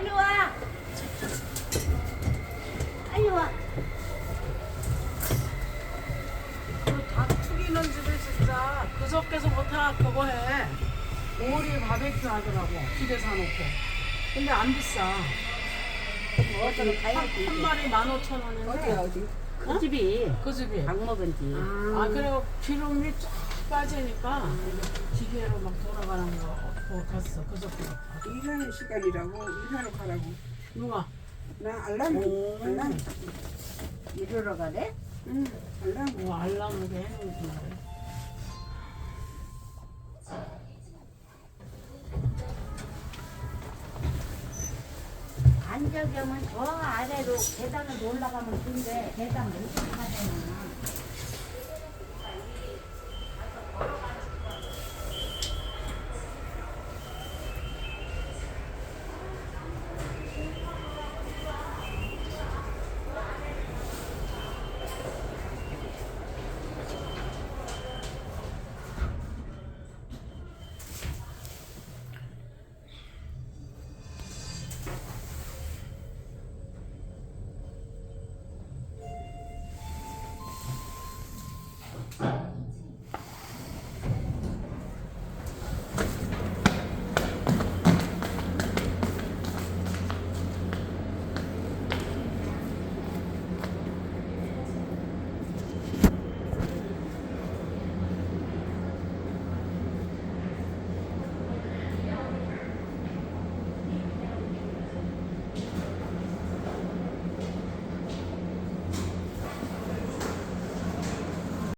빨리 와. 빨리 와. 다투기는 집에 진짜 그저께서 못하 그거 해. 오리 바베큐 하더라고 집에 사놓고. 근데 안 비싸. 어디로 한, 가야 돼? 한 마리 만 오천 원인데. 어디 어디? 그 어? 집이 그 집이. 닭 먹은 집. 아, 그리고 기름이 쫙 빠지니까 기계로 막 돌아가는 거 그거 갔어. 그저께부터. 일하는 시간이라고 일하러 가라고. 누가? 나 알람 오. 알람 이리로 가래? 응 알람 뭐 알람을 해놓은. 안적이면 저 아래로 계단을 올라가면 된대. 계단 못 올라가잖아.